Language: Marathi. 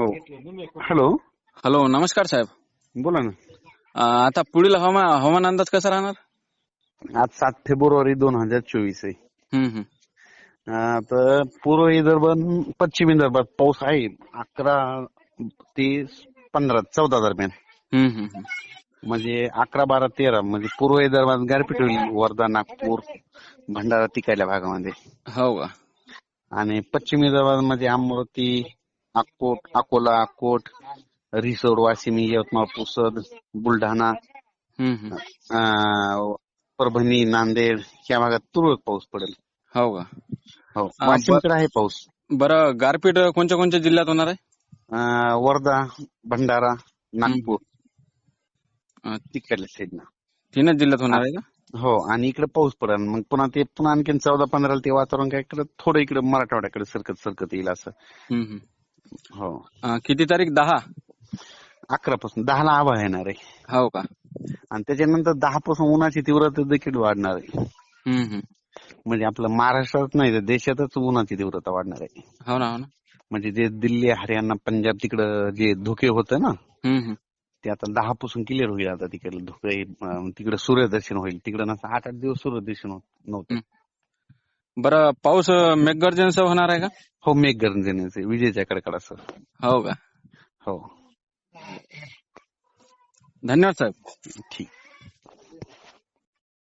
हो. हॅलो हॅलो नमस्कार साहेब. बोला ना. आता पुढील हवामान हवामान अंदाज कसा राहणार? आज सात फेब्रुवारी दोन हजार चोवीस आहे. तर पूर्व विदर्भ आणि पश्चिम विदर्भात पाऊस आहे. अकरा ते पंधरा चौदा दरम्यान. हम्म, हम्म, हम्म. म्हणजे अकरा बारा तेरा म्हणजे पूर्व विदर्भात गारपीट होईल वर्धा नागपूर भंडारा तिकडल्या भागामध्ये. हो का? आणि पश्चिम विदर्भामध्ये अमरावती अकोट अकोला अकोट रिसोड वाशिम यवतमाळ पुसद बुलढाणा परभणी नांदेड या भागात तुरळक पाऊस पडेल. हो का? हो वाशिमकडे आहे पाऊस. बरं गारपीट कोणत्या कोणत्या जिल्ह्यात होणार आहे? वर्धा भंडारा नागपूर. तिकडल्या साईडनं तीनच जिल्ह्यात होणार आहे का? हो आणि इकडे पाऊस पडेल. मग पुन्हा ते पुन्हा आणखीन चौदा पंधराला ते वातावरण काय इकडे थोडं इकडे मराठवाड्याकडे सरकत सरकत येईल असं. हो. अं, किती तारीख? दहा? अकरा पासून. दहाला आभाळ येणार आहे. हो का? आणि त्याच्यानंतर दहा पासून उन्हाची तीव्रता देखील वाढणार आहे. हम्म, हम्म. म्हणजे आपलं महाराष्ट्रात नाही तर देशातच उन्हाची तीव्रता वाढणार आहे. हो ना हो ना. म्हणजे जे दिल्ली हरियाणा पंजाब तिकडं जे धुके होतं ना हम्म, हम्म. ते आता दहा पासून क्लिअर होईल आता तिकडे धुके. अं, तिकडे सूर्यदर्शन होईल. तिकडे नसं आठ आठ दिवस सूर्यदर्शन होत नव्हतं. बरं पाऊस मेघगर्जनेसह होणार आहे का? हो मेघ गर्जनेचे विजेच्या कडकडासह. हो का? हो. धन्यवाद साहेब. ठीक.